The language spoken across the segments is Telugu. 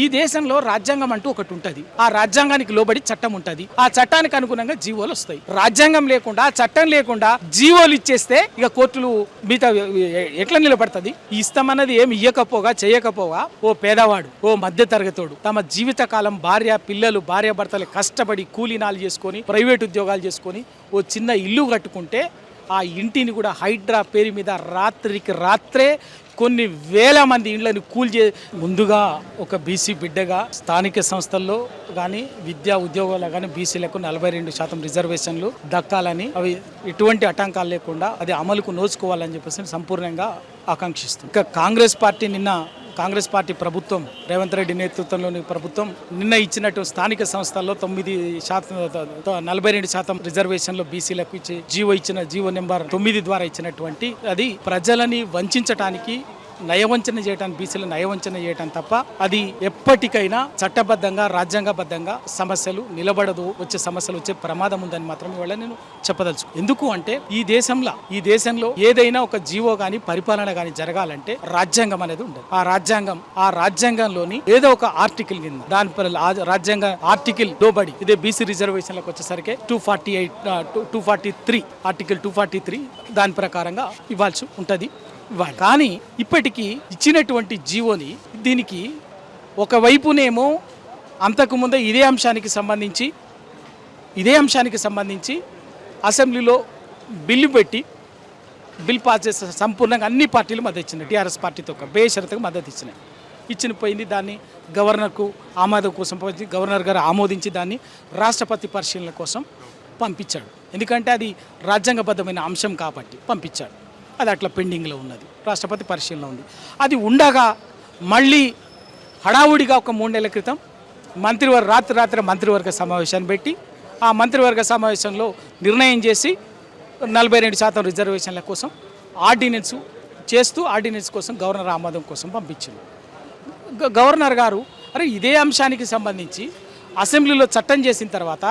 ఈ దేశంలో రాజ్యాంగం అంటూ ఒకటి ఉంటుంది. ఆ రాజ్యాంగానికి లోబడి చట్టం ఉంటుంది. ఆ చట్టానికి అనుగుణంగా జీవోలు వస్తాయి. రాజ్యాంగం లేకుండా చట్టం లేకుండా జీవోలు ఇచ్చేస్తే ఇక కోర్టులు మిగతా ఎట్లా నిలబడుతుంది? ఇస్తామన్నది ఏమి ఇయ్యకపోగా చేయకపోగా ఓ పేదవాడు ఓ మధ్య తరగతోడు తమ జీవిత కాలం భార్య పిల్లలు భార్య భర్తలు కష్టపడి కూలీనాలు చేసుకొని ప్రైవేట్ ఉద్యోగాలు చేసుకొని ఓ చిన్న ఇల్లు కట్టుకుంటే ఆ ఇంటిని కూడా హైడ్రా పేరు మీద రాత్రికి రాత్రే కొన్ని వేల మంది ఇండ్లను కూల్చే ముందుగా ఒక బీసీ బిడ్డగా స్థానిక సంస్థల్లో కానీ విద్యా ఉద్యోగాల్లో కానీ బీసీలకు నలభై రెండు శాతం రిజర్వేషన్లు దక్కాలని అవి ఎటువంటి ఆటంకాలు లేకుండా అది అమలుకు నోచుకోవాలని చెప్పేసి సంపూర్ణంగా ఆకాంక్షిస్తుంది ఇంకా కాంగ్రెస్ పార్టీ నిన్న కాంగ్రెస్ పార్టీ ప్రభుత్వం రేవంత్ రెడ్డి నేతృత్వంలోని ప్రభుత్వం నిన్న ఇచ్చినట్టు స్థానిక సంస్థల్లో తొమ్మిది శాతం నలభై రెండు శాతం రిజర్వేషన్లు బీసీలకు ఇచ్చి జీవో ఇచ్చిన జీవో నెంబర్ తొమ్మిది ద్వారా ఇచ్చినటువంటి అది ప్రజలని వంచడానికి నయవంచన చేయటానికి బీసీలు నయవంచన చేయటం తప్ప అది ఎప్పటికైనా చట్టబద్ధంగా రాజ్యాంగబద్ధంగా సమస్యలు నిలబడదు వచ్చే సమస్యలు వచ్చే ప్రమాదం ఉందని మాత్రం ఇవాళ నేను చెప్పదలుచు ఎందుకు అంటే ఈ దేశంలో ఈ దేశంలో ఏదైనా ఒక జీవో గాని పరిపాలన గాని జరగాలంటే రాజ్యాంగం అనేది ఉండదు. ఆ రాజ్యాంగం ఆ రాజ్యాంగంలోని ఏదో ఒక ఆర్టికల్ కింద దాని రాజ్యాంగ ఆర్టికల్ లోబడి ఇదే బీసీ రిజర్వేషన్లకు వచ్చేసరికి two forty eight two forty three article two forty three దాని ప్రకారంగా ఇవ్వాల్సి ఉంటుంది. ఇవ్వాలి కానీ ఇప్పటికీ ఇచ్చినటువంటి జీవోని దీనికి ఒకవైపునేమో అంతకుముందే ఇదే అంశానికి సంబంధించి ఇదే అంశానికి సంబంధించి అసెంబ్లీలో బిల్లు పెట్టి బిల్ పాస్ చేసే సంపూర్ణంగా అన్ని పార్టీలు మద్దతు ఇచ్చినాయి. టీఆర్ఎస్ పార్టీతో ఒక బేషరతుగా మద్దతు ఇచ్చినాయి. ఇచ్చిన పోయింది దాన్ని గవర్నర్కు ఆమోదం కోసం పంపించి గవర్నర్ గారు ఆమోదించి దాన్ని రాష్ట్రపతి పరిశీలన కోసం పంపించాడు. ఎందుకంటే అది రాజ్యాంగబద్ధమైన అంశం కాబట్టి పంపించాడు. అది అట్లా పెండింగ్లో ఉన్నది. రాష్ట్రపతి పరిశీలన ఉంది. అది ఉండగా మళ్ళీ హడావుడిగా ఒక మూడు నెలల క్రితం మంత్రివర్గ రాత్రి రాత్రి మంత్రివర్గ సమావేశాన్ని పెట్టి ఆ మంత్రివర్గ సమావేశంలో నిర్ణయం చేసి నలభై రెండు శాతం రిజర్వేషన్ల కోసం ఆర్డినెన్స్ చేస్తూ ఆర్డినెన్స్ కోసం గవర్నర్ ఆమోదం కోసం పంపించింది. గవర్నర్ గారు అరే ఇదే అంశానికి సంబంధించి అసెంబ్లీలో చట్టం చేసిన తర్వాత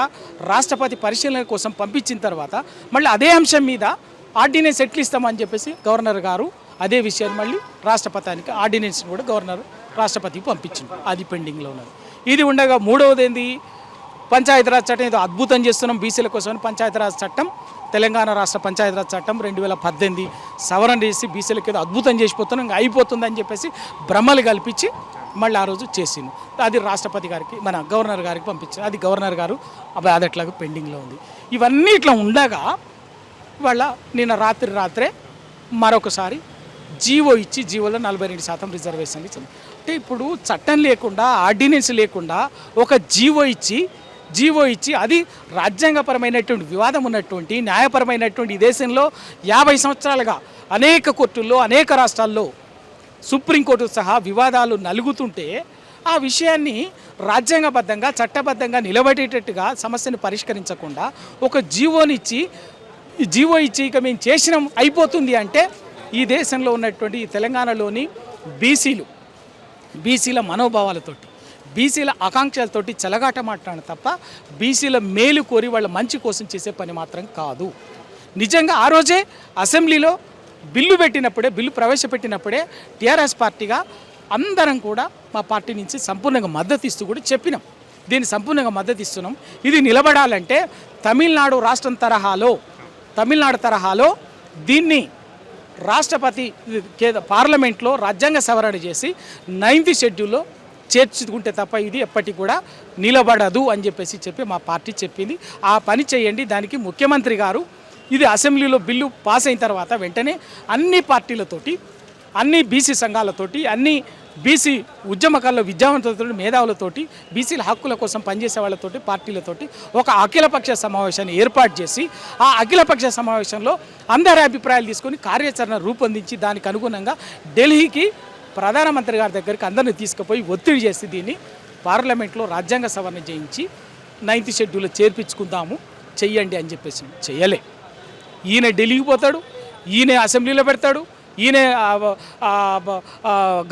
రాష్ట్రపతి పరిశీలన కోసం పంపించిన తర్వాత మళ్ళీ అదే అంశం మీద ఆర్డినెన్స్ ఎట్లు ఇస్తామని చెప్పేసి గవర్నర్ గారు అదే విషయాన్ని మళ్ళీ రాష్ట్రపతానికి ఆర్డినెన్స్ని కూడా గవర్నర్ రాష్ట్రపతికి పంపించింది అది పెండింగ్లో ఉన్నది. ఇది ఉండగా మూడవది ఏంది పంచాయతీరాజ్ చట్టం ఏదో అద్భుతం చేస్తున్నాం. బీసీల కోసం పంచాయతీరాజ్ చట్టం తెలంగాణ రాష్ట్ర పంచాయతీరాజ్ చట్టం రెండు వేల పద్దెనిమిది సవరణ చేసి బీసీలకు ఏదో అద్భుతం చేసిపోతున్నాం ఇంకా అని చెప్పేసి భ్రమలు కల్పించి మళ్ళీ ఆ రోజు చేసింది అది రాష్ట్రపతి గారికి మన గవర్నర్ గారికి పంపించారు అది గవర్నర్ గారు అబ్బాయి అది అట్లాగే పెండింగ్లో ఉంది. ఇవన్నీ ఇట్లా ఉండగా వాళ్ళ నిన్న రాత్రి రాత్రే మరొకసారి జీవో ఇచ్చి జీవోలో నలభై రెండు శాతం రిజర్వేషన్ ఇచ్చింది. అంటే ఇప్పుడు చట్టం లేకుండా ఆర్డినెన్స్ లేకుండా ఒక జీవో ఇచ్చి జీవో ఇచ్చి అది రాజ్యాంగపరమైనటువంటి వివాదం ఉన్నటువంటి న్యాయపరమైనటువంటి ఈ దేశంలో యాభై సంవత్సరాలుగా అనేక కోర్టుల్లో అనేక రాష్ట్రాల్లో సుప్రీంకోర్టు సహా వివాదాలు నలుగుతుంటే ఆ విషయాన్ని రాజ్యాంగబద్ధంగా చట్టబద్ధంగా నిలబడేటట్టుగా సమస్యను పరిష్కరించకుండా ఒక జీవోనిచ్చి ఈ జీవో ఇచ్చి ఇక మేము చేసినాం అయిపోతుంది అంటే ఈ దేశంలో ఉన్నటువంటి ఈ తెలంగాణలోని బీసీలు బీసీల మనోభావాలతోటి బీసీల ఆకాంక్షలతోటి చెలగాట మాట్లాడడం తప్ప బీసీల మేలు కోరి వాళ్ళ మంచి కోసం చేసే పని మాత్రం కాదు. నిజంగా ఆ రోజే అసెంబ్లీలో బిల్లు పెట్టినప్పుడే బిల్లు ప్రవేశపెట్టినప్పుడే టీఆర్ఎస్ పార్టీగా అందరం కూడా మా పార్టీ నుంచి సంపూర్ణంగా మద్దతు ఇస్తూ కూడా చెప్పినాం. దీన్ని సంపూర్ణంగా మద్దతు ఇస్తున్నాం. ఇది నిలబడాలంటే తమిళనాడు రాష్ట్రం తరహాలో తమిళనాడు తరహాలో దీన్ని రాష్ట్రపతి కే- పార్లమెంట్లో రాజ్యాంగ సవరణ చేసి నైన్త్ షెడ్యూల్లో చేర్చుకుంటే తప్ప ఇది ఎప్పటికి కూడా నిలబడదు అని చెప్పేసి చెప్పి మా పార్టీ చెప్పింది. ఆ పని చేయండి దానికి ముఖ్యమంత్రి గారు ఇది అసెంబ్లీలో బిల్లు పాస్ అయిన తర్వాత వెంటనే అన్ని పార్టీలతోటి అన్ని బీసీ సంఘాలతోటి అన్ని బీసీ ఉద్యమకాల్లో విద్యావంతులతో మేధావులతోటి బీసీల హక్కుల కోసం పనిచేసే వాళ్ళతోటి పార్టీలతోటి ఒక అఖిలపక్ష సమావేశాన్ని ఏర్పాటు చేసి ఆ అఖిలపక్ష సమావేశంలో అందరి అభిప్రాయాలు తీసుకొని కార్యాచరణ రూపొందించి దానికి అనుగుణంగా ఢిల్లీకి ప్రధానమంత్రి గారి దగ్గరికి అందరిని తీసుకుపోయి ఒత్తిడి చేసి దీన్ని పార్లమెంట్లో రాజ్యాంగ సవరణ చేయించి నైన్త్ షెడ్యూల్ చేర్పించుకుందాము చెయ్యండి అని చెప్పేసి చేయలే. ఈయన ఢిల్లీకి పోతాడు ఈయన అసెంబ్లీలో పెడతాడు ఈయన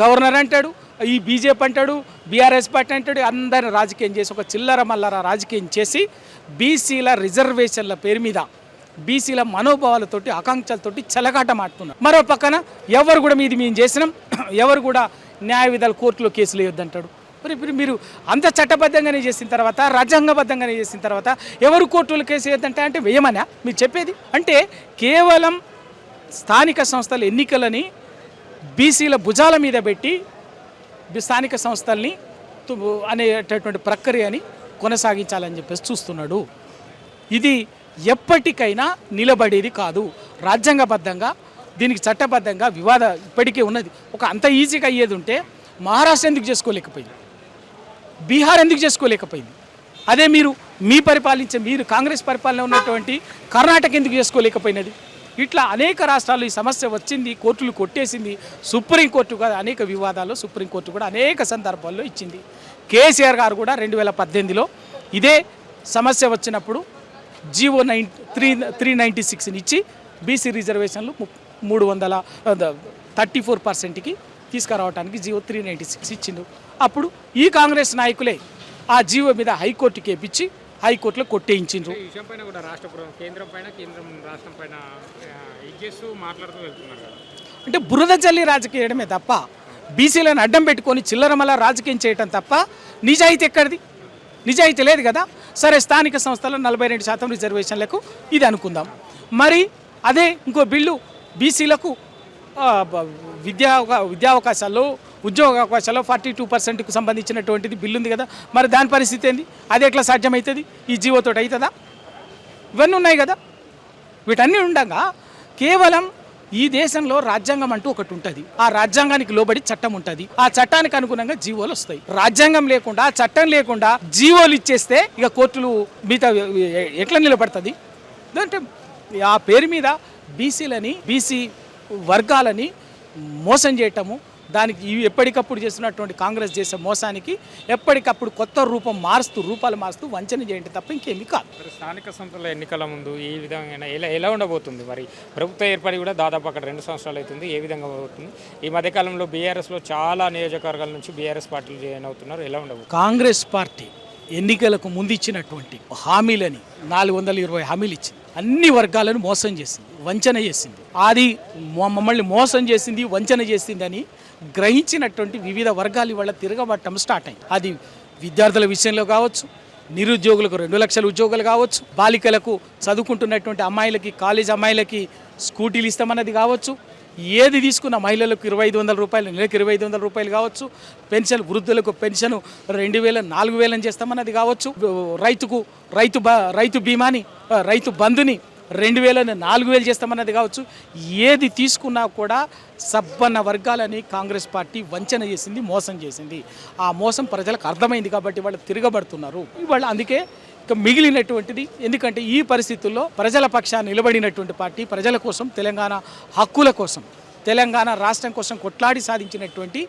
గవర్నర్ అంటాడు ఈ బీజేపీ అంటాడు బీఆర్ఎస్ పార్టీ అంటాడు అందరిని రాజకీయం చేసి ఒక చిల్లర మల్లర రాజకీయం చేసి బీసీల రిజర్వేషన్ల పేరు మీద బీసీల మనోభావాలతోటి ఆకాంక్షలతోటి చెలగాట మాడుతున్నారు. మరో పక్కన ఎవరు కూడా మీది మేము చేసినాం ఎవరు కూడా న్యాయ విధాలు కోర్టులో కేసులు వేయొద్దంటాడు. మరి ఇప్పుడు మీరు అంత చట్టబద్ధంగానే చేసిన తర్వాత రాజ్యాంగబద్ధంగానే చేసిన తర్వాత ఎవరు కోర్టులు కేసు వేయద్దంటే అంటే వేయమనా? మీరు చెప్పేది? అంటే కేవలం స్థానిక సంస్థల ఎన్నికలని బీసీల భుజాల మీద పెట్టి స్థానిక సంస్థల్ని అనేటటువంటి ప్రక్రియని కొనసాగించాలని చెప్పేసి చూస్తున్నాడు. ఇది ఎప్పటికైనా నిలబడేది కాదు. రాజ్యాంగబద్ధంగా దీనికి చట్టబద్ధంగా వివాద ఇప్పటికే ఉన్నది. ఒక అంత ఈజీగా అయ్యేది ఉంటే మహారాష్ట్ర ఎందుకు చేసుకోలేకపోయింది? బీహార్ ఎందుకు చేసుకోలేకపోయింది? అదే మీరు మీ పరిపాలించే మీరు కాంగ్రెస్ పరిపాలన ఉన్నటువంటి కర్ణాటక ఎందుకు చేసుకోలేకపోయినది? ఇట్లా అనేక రాష్ట్రాల్లో ఈ సమస్య వచ్చింది కోర్టులు కొట్టేసింది. సుప్రీంకోర్టు కూడా అనేక వివాదాలు సుప్రీంకోర్టు కూడా అనేక సందర్భాల్లో ఇచ్చింది. కేసీఆర్ గారు కూడా రెండు వేల పద్దెనిమిదిలో ఇదే సమస్య వచ్చినప్పుడు GO nine three three ninety సిక్స్ని ఇచ్చి బీసీ రిజర్వేషన్లు మూడు వందల థర్టీ ఫోర్ పర్సెంట్కి తీసుకురావడానికి జీవో త్రీ నైంటీ సిక్స్ ఇచ్చిండు. అప్పుడు ఈ కాంగ్రెస్ నాయకులే ఆ జీవో మీద హైకోర్టుకి ఎప్పించి హైకోర్టులో కొట్టేయించిండ్రు. అంటే బురద జల్లి రాజకీయడమే తప్ప బీసీలను అడ్డం పెట్టుకొని చిల్లరమల రాజకీయం చేయటం తప్ప నిజాయితీ ఎక్కడిది? నిజాయితీ లేదు కదా? సరే స్థానిక సంస్థలో నలభై రెండు శాతం రిజర్వేషన్లకు ఇది అనుకుందాం. మరి అదే ఇంకో బిల్లు బీసీలకు విద్యా అవకా- విద్యా అవకాశాల్లో ఉద్యోగ అవకాశాల్లో ఫార్టీ టూ పర్సెంట్కి సంబంధించినటువంటిది బిల్లు ఉంది కదా. మరి దాని పరిస్థితి ఏంది? అది ఎట్లా సాధ్యమవుతుంది ఈ జీవోతో అవుతుందా ఇవన్నీ ఉన్నాయి కదా. వీటన్నీ ఉండగా కేవలం ఈ దేశంలో రాజ్యాంగం అంటూ ఒకటి ఉంటుంది. ఆ రాజ్యాంగానికి లోబడి చట్టం ఉంటుంది. ఆ చట్టానికి అనుగుణంగా జీవోలు వస్తాయి. రాజ్యాంగం లేకుండా చట్టం లేకుండా జీవోలు ఇచ్చేస్తే ఇక కోర్టులు మిగతా ఎట్లా నిలబడుతుంది? అంటే ఆ పేరు మీద బీసీలని బీసీ వర్గాలని మోసం చేయటము దానికి ఇవి ఎప్పటికప్పుడు చేస్తున్నటువంటి కాంగ్రెస్ చేసే మోసానికి ఎప్పటికప్పుడు కొత్త రూపం మారుస్తూ రూపాలు మారుస్తూ వంచన చేయండి తప్ప ఇంకేమీ కాదు. మరి స్థానిక సంస్థల ఎన్నికల ముందు ఈ విధంగా ఎలా ఎలా ఉండబోతుంది మరి? ప్రభుత్వం ఏర్పడి కూడా దాదాపు అక్కడ రెండు సంవత్సరాలు అవుతుంది. ఏ విధంగా పోతుంది ఈ మధ్యకాలంలో బీఆర్ఎస్లో చాలా నియోజకవర్గాల నుంచి బీఆర్ఎస్ పార్టీలు జాయిన్ అవుతున్నారు. ఎలా ఉండబోతుంది? కాంగ్రెస్ పార్టీ ఎన్నికలకు ముందు ఇచ్చినటువంటి హామీలని నాలుగు వందల ఇరవై హామీలు ఇచ్చింది. అన్ని వర్గాలను మోసం చేసింది. వంచన చేసింది. అది మమ్మల్ని మోసం చేసింది వంచన చేసింది అని గ్రహించినటువంటి వివిధ వర్గాలు ఇవాళ తిరగబట్టం స్టార్ట్ అయింది. అది విద్యార్థుల విషయంలో కావచ్చు నిరుద్యోగులకు రెండు లక్షల ఉద్యోగాలు కావచ్చు బాలికలకు చదువుకుంటున్నటువంటి అమ్మాయిలకి కాలేజ్ అమ్మాయిలకి స్కూటీలు ఇస్తామన్నది కావచ్చు ఏది తీసుకున్న మహిళలకు ఇరవై ఐదు వందల రూపాయలు నెలకు ఇరవై ఐదు వందల రూపాయలు కావచ్చు పెన్షన్ వృద్ధులకు పెన్షన్ రెండు వేల నాలుగు వేలని చేస్తామన్నది కావచ్చు. రైతుకు రైతు బ రైతు బీమాని రైతు బంధుని రెండు వేలని నాలుగు వేలు చేస్తామన్నది కావచ్చు. ఏది తీసుకున్నా కూడా సబ్బన్న వర్గాలని కాంగ్రెస్ పార్టీ వంచన చేసింది మోసం చేసింది. ఆ మోసం ప్రజలకు అర్థమైంది కాబట్టి వాళ్ళు తిరగబడుతున్నారు. వాళ్ళు అందుకే ఇక మిగిలినటువంటిది ఎందుకంటే ఈ పరిస్థితుల్లో ప్రజల పక్షాన్ని నిలబడినటువంటి పార్టీ ప్రజల కోసం తెలంగాణ హక్కుల కోసం తెలంగాణ రాష్ట్రం కోసం కొట్లాడి సాధించినటువంటి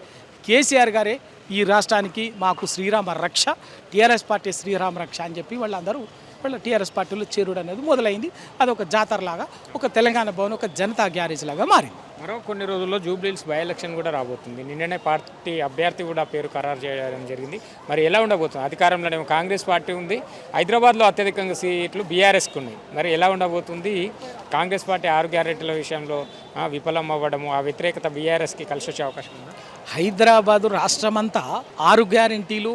కేసీఆర్ గారే ఈ రాష్ట్రానికి మాకు శ్రీరామ రక్ష టీఆర్ఎస్ పార్టీ శ్రీరామ రక్ష అని చెప్పి వాళ్ళందరూ వాళ్ళ టీఆర్ఎస్ పార్టీలో చేరుడు అనేది మొదలైంది. అది ఒక జాతరలాగా ఒక తెలంగాణ భవన్ ఒక జనతా గ్యారేజ్ లాగా మారింది. మరో కొన్ని రోజుల్లో జూబ్లీహిల్స్ బై ఎలక్షన్ కూడా రాబోతుంది. నిన్ననే పార్టీ అభ్యర్థి కూడా పేరు ఖరారు చేయడం జరిగింది. మరి ఎలా ఉండబోతుంది? అధికారంలోనేమో కాంగ్రెస్ పార్టీ ఉంది. హైదరాబాద్లో అత్యధికంగా సీట్లు బీఆర్ఎస్కి ఉన్నాయి. మరి ఎలా ఉండబోతుంది? కాంగ్రెస్ పార్టీ ఆరు గ్యారెంటీల విషయంలో విఫలం అవ్వడము ఆ వ్యతిరేకత బీఆర్ఎస్కి కలిసి వచ్చే అవకాశం ఉందా? హైదరాబాదు రాష్ట్రమంతా ఆరు గ్యారంటీలు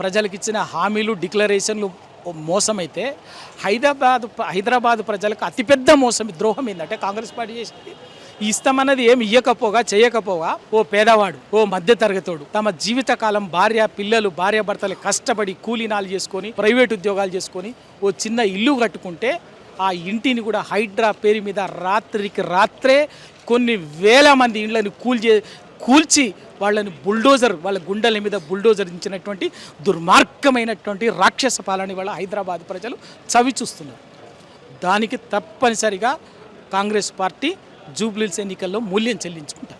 ప్రజలకు ఇచ్చిన హామీలు డిక్లరేషన్లు మోసమైతే హైదరాబాద్ హైదరాబాద్ ప్రజలకు అతిపెద్ద మోసం ద్రోహం ఏంటంటే కాంగ్రెస్ పార్టీ చేసింది. ఇస్తామన్నది ఏమి ఇయ్యకపోగా చేయకపోగా ఓ పేదవాడు ఓ మధ్య తరగతోడు తమ జీవితకాలం భార్య పిల్లలు భార్య భర్తలు కష్టపడి కూలీనాలు చేసుకొని ప్రైవేట్ ఉద్యోగాలు చేసుకొని ఓ చిన్న ఇల్లు కట్టుకుంటే ఆ ఇంటిని కూడా హైడ్రా పేరు మీద రాత్రికి రాత్రే కొన్ని వేల మంది ఇండ్లను కూల్చే కూల్చి వాళ్ళని బుల్డోజర్ వాళ్ళ గుండెల మీద బుల్డోజర్ ఇచ్చినటువంటి దుర్మార్గమైనటువంటి రాక్షస పాలన వాళ్ళ హైదరాబాద్ ప్రజలు చవి చూస్తున్నారు. దానికి తప్పనిసరిగా కాంగ్రెస్ పార్టీ జూబ్లీల్స్ ఎన్నికల్లో మూల్యం చెల్లించుకుంటారు.